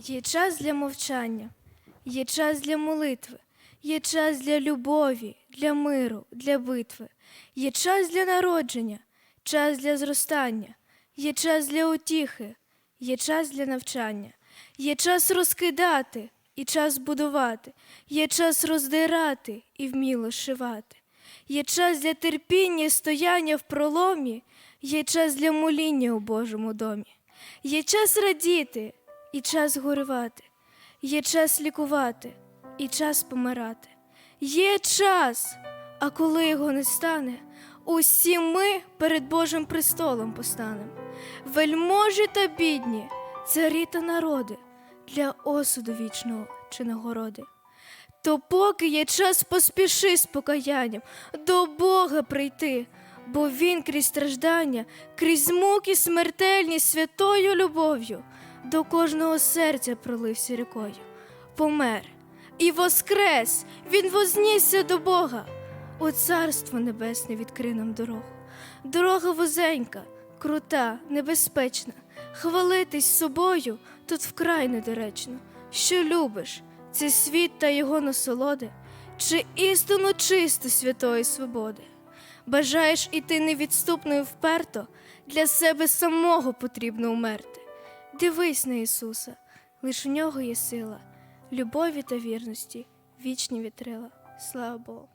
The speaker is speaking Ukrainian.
Є час для мовчання, є час для молитви, є час для любові, для миру, для битви, є час для народження, час для зростання, є час для утіхи, є час для навчання, є час розкидати і час будувати, є час роздирати і вміло шивати. Є час для терпіння, і стояння в проломі, є час для моління у Божому домі. Є час радіти і час горювати, є час лікувати і час помирати. Є час, а коли його не стане, усі ми перед Божим престолом постанем. Вельможі та бідні, царі та народи для осуду вічного чи нагороди. То поки є час поспіши з покаянням до Бога прийти, бо Він крізь страждання, крізь муки смертельні святою любов'ю до кожного серця пролився рікою. Помер і воскрес, Він вознісся до Бога. У царство небесне відкри нам дорогу. Дорога вузенька, крута, небезпечна. Хвалитись собою тут вкрай недоречно. Що любиш, це світ та його насолоди, чи істину чисту святої свободи. Бажаєш іти невідступно і вперто, для себе самого потрібно умерти. Дивись на Ісуса, лиш у нього є сила, любові та вірності, вічні вітрила. Слава Богу.